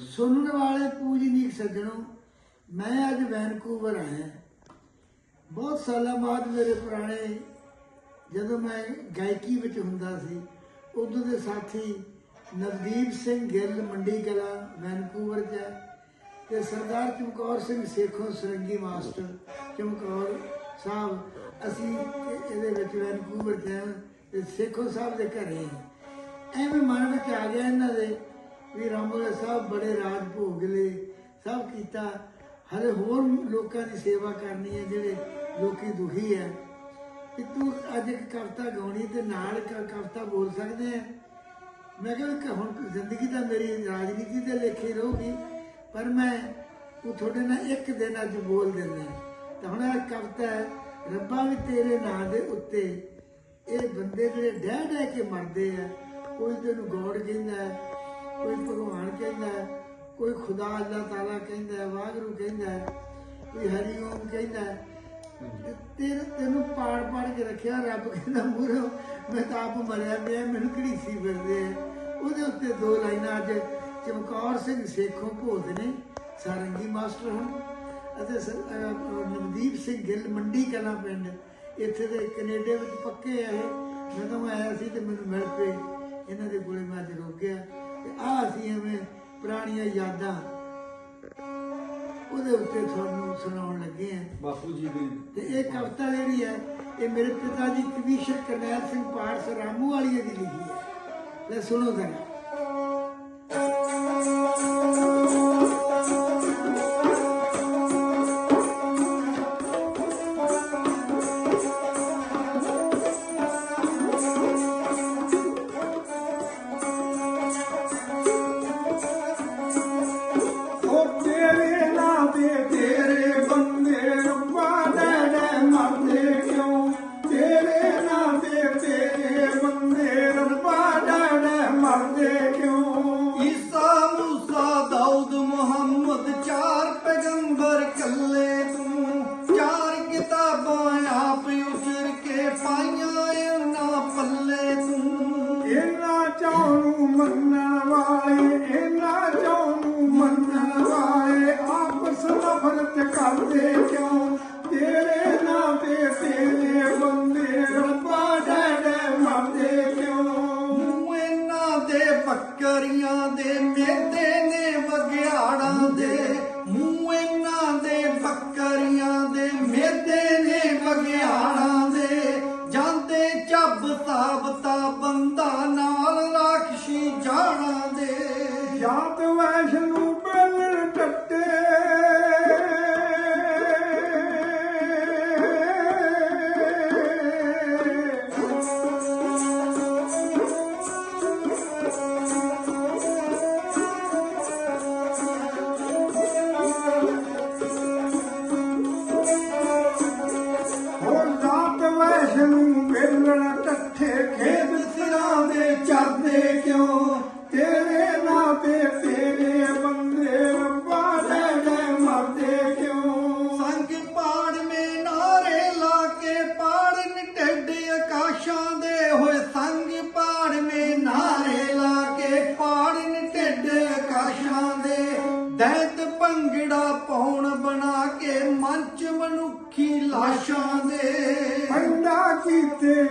ਸੁਣਨ ਵਾਲੇ ਪੂਜਨੀਕ ਸੱਜਣੋ, ਮੈਂ ਅੱਜ ਵੈਨਕੂਵਰ ਆਇਆ। ਬਹੁਤ ਸਾਲਾਂ ਬਾਅਦ ਮੇਰੇ ਪੁਰਾਣੇ ਜਦੋਂ ਮੈਂ ਗਾਇਕੀ ਵਿੱਚ ਹੁੰਦਾ ਸੀ, ਉਦੋਂ ਦੇ ਸਾਥੀ ਨਵਦੀਪ ਸਿੰਘ ਗਿੱਲ ਮੰਡੀ ਕਲਾ ਵੈਨਕੂਵਰ 'ਚ ਹੈ ਤੇ ਸਰਦਾਰ ਚਮਕੌਰ ਸਿੰਘ ਸੇਖੋਂ ਸਰੰਗੀ ਮਾਸਟਰ ਚਮਕੌਰ ਸਾਹਿਬ, ਅਸੀਂ ਇਹਦੇ ਵਿੱਚ ਵੈਨਕੂਵਰ 'ਚ ਹਾਂ ਤੇ ਸੇਖੋਂ ਸਾਹਿਬ ਦੇ ਘਰੇ ਐਵੇਂ ਮਨ ਵਿੱਚ ਆ ਗਿਆ ਇਹਨਾਂ ਦੇ ਵੀ ਰਾਮੋਲੇ ਸਾਹਿਬ ਬੜੇ ਰਾਜ ਭੋਗ ਲਏ, ਸਭ ਕੀਤਾ। ਹਲੇ ਹੋਰ ਲੋਕਾਂ ਦੀ ਸੇਵਾ ਕਰਨੀ ਹੈ, ਜਿਹੜੇ ਲੋਕੀ ਦੁਖੀ ਹੈ। ਕਿ ਤੂੰ ਅੱਜ ਇੱਕ ਕਵਿਤਾ ਗਾਉਣੀ ਤੇ ਨਾਲ ਕਵਿਤਾ ਬੋਲ ਸਕਦੇ ਆ ਮੈਂ ਕਿਹਾ ਹੁਣ ਜ਼ਿੰਦਗੀ ਤਾਂ ਮੇਰੀ ਰਾਜਨੀਤੀ ਦੇ ਲੇਖੇ ਰਹੂਗੀ, ਪਰ ਮੈਂ ਉਹ ਤੁਹਾਡੇ ਨਾਲ ਇੱਕ ਦਿਨ ਅੱਜ ਬੋਲ ਦਿੰਦਾ ਤਾਂ ਹੁਣ ਇਹ ਕਵਿਤਾ ਹੈ, ਰੱਬਾ ਵੀ ਤੇਰੇ ਨਾਂ ਦੇ ਉੱਤੇ ਇਹ ਬੰਦੇ ਜਿਹੜੇ ਡਹਿ ਡਹਿ ਕੇ ਮਰਦੇ ਆ ਕੋਈ ਤੈਨੂੰ ਗੋੜ ਕਹਿੰਦਾ ਕੋਈ ਭਗਵਾਨ ਕਹਿੰਦਾ ਹੈ, ਕੋਈ ਖੁਦਾ ਅੱਲਾਹ ਤਾਲਾ ਕਹਿੰਦਾ ਹੈ, ਵਾਹਿਗੁਰੂ ਕਹਿੰਦਾ ਹੈ, ਕੋਈ ਹਰੀ ਓਮ ਕਹਿੰਦਾ ਹੈ। ਤੇ ਤੇਰੇ ਤੈਨੂੰ ਪਾੜ ਪਾੜ ਕੇ ਰੱਖਿਆ ਰੱਬ ਕਹਿੰਦਾ ਮੂਰੋ ਮੈਂ ਤਾਂ ਆਪ ਮਰਿਆ ਪਿਆ ਮੈਨੂੰ ਘੜੀਸੀ ਫਿਰਦੇ ਆ? ਉਹਦੇ ਉੱਤੇ ਦੋ ਲਾਈਨਾਂ ਅੱਜ ਚਮਕੌਰ ਸਿੰਘ ਸੇਖੋਂ ਭੋਤ ਨੇ ਸਾਰੰਗੀ ਮਾਸਟਰ ਹਨ ਅਤੇ ਸ- ਅਹ ਨਵਦੀਪ ਸਿੰਘ ਗਿੱਲ ਮੰਡੀ ਕਲਾਂ ਪਿੰਡ। ਇੱਥੇ ਦੇ ਕੈਨੇਡਾ ਵਿੱਚ ਪੱਕੇ ਆ ਇਹ। ਜਦੋਂ ਆਇਆ ਸੀ ਤੇ ਮੈਨੂੰ ਮਿਲ ਪਏ। ਇਹਨਾਂ ਦੇ ਕੋਲੇ ਮੈਂ ਅੱਜ ਰੁਕ ਗਿਆ। ਤੇ ਆ ਅਸੀਂ ਐਵੇਂ ਪੁਰਾਣੀਆਂ ਯਾਦਾਂ ਉਹਦੇ ਉੱਤੇ ਤੁਹਾਨੂੰ ਸੁਣਾਉਣ ਲੱਗੇ ਆ ਬਾਪੂ ਜੀ ਦੀ ਤੇ ਇਹ ਕਵਿਤਾ ਜਿਹੜੀ ਹੈ ਇਹ ਮੇਰੇ ਪਿਤਾ ਜੀ ਕਵੀਸ਼ਰ ਕਰਨੈਲ ਸਿੰਘ ਪਾਰਸ ਰਾਮੂ ਵਾਲੀਏ ਦੀ ਲਿਖੀ ਹੈ। ਲੈ ਸੁਣੋ ਜ਼ਰਾ। ਕੱਲੇ ਤੂੰ। ਚਾਰ ਕਿਤਾਬਾਂ ਆਪ ਉਸਰ ਕੇ ਪਾਈਆਂ ਇਹਨਾਂ ਪੱਲੇ ਤੂੰ। ਇਹਨਾਂ ਚੌਂ ਨੂੰ ਮੰਨਣ ਵਾਲੇ ਇਹਨਾਂ ਚੌਂ ਨੂੰ ਮੰਨਣ ਵਾਲੇ ਆਪਸ ਨਫ਼ਰਤ ਕਰਦੇ ਕਿਉਂ? ਤੇਰੇ ਨਾਂ ਤੇ ਤੇਰੇ ਬੰਦੇ ਰੱਬਾ ਡੈ ਡੈ ਮਰਦੇ ਕਿਉਂ? ਮੂੰਹ ਇਹਨਾਂ ਦੇ ਬੱਕਰੀਆਂ ਦੇ ਮੇਦੇ ਨੇ ਵਗਿਆੜਾਂ ਦੇ ਮੂੰਹ ਇਹਨਾਂ ਦੇ ਬੱਕਰੀਆਂ ਦੇ ਮੇਦੇ ਨੇ ਵਗਿਆੜਾਂ ਦੇ ਦੈਤ ਭੰਗੜਾ ਪੌਣ ਬਣਾ ਕੇ ਮੰਚ ਮਨੁੱਖੀ ਲਾਸ਼ਾਂ ਦੇ। ਪੈਦਾ ਕੀਤੇ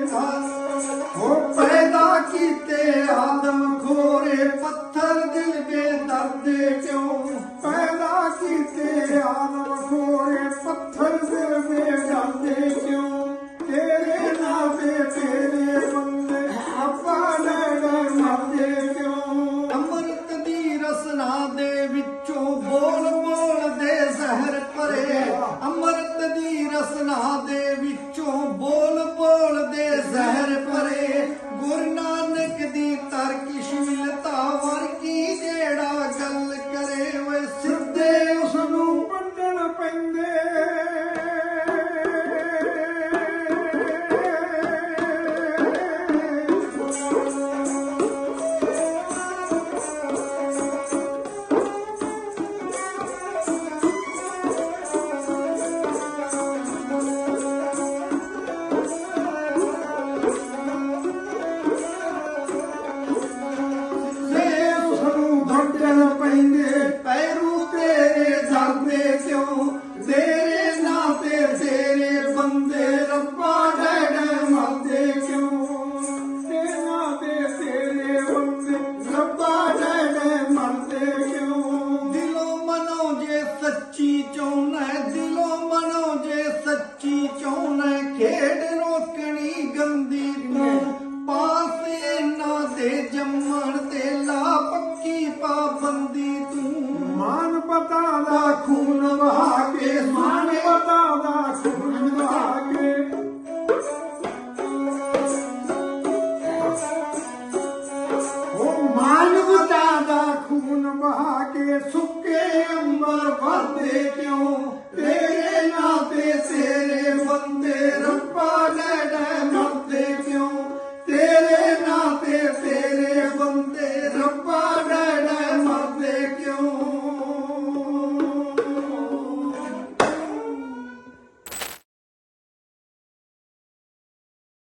ਹੋ ਪੈਦਾ ਕੀਤੇ ਆਦਮ ਖੋਰੇ ਪੱਥਰ ਦਿਲ ਬੇਦਰਦੇ ਕਿਉਂ? ਪੈਦਾ ਕੀਤੇ ਆਦਮ ਖੋਰੇ ਪੱਥਰ ਦਿਲ ਦੇ ਜਾਂਦੇ ਕਿਉਂ? ਤੇਰੇ ਨਾਂ ਤੇ ਤੇਰੇ ਬੰਦੇ ਆਪਾ ਲੈ ਮਰਦੇ ਕਿਉਂ? ਅੰਮ੍ਰਿਤ ਦੀ ਰਸਨਾ ਦੇ ਵਿੱਚੋਂ ਬੋਲ ਬੋਲ ਦੇ ਜ਼ਹਿਰ ਭਰੇ। ਅੰਮ੍ਰਿਤ ਦੀ ਰਸਨਾ ਦੇ ਵਿੱਚੋਂ ਬੋਲ ਬੋਲ ਦੇ ਜ਼ਹਿਰ ਭਰੇ। ਕਣੀ ਗੰਦੀ ਤੋਂ ਪਾਸੇ ਨਾ ਦੇ ਜੰਮਣ ਤੇ ਲਾ ਪੱਕੀ ਪਾਬੰਦੀ ਤੂੰ। ਮਾਨ ਪਤਾ ਦਾ ਖੂਨ ਵਹਾ ਕੇ ਮਾਨ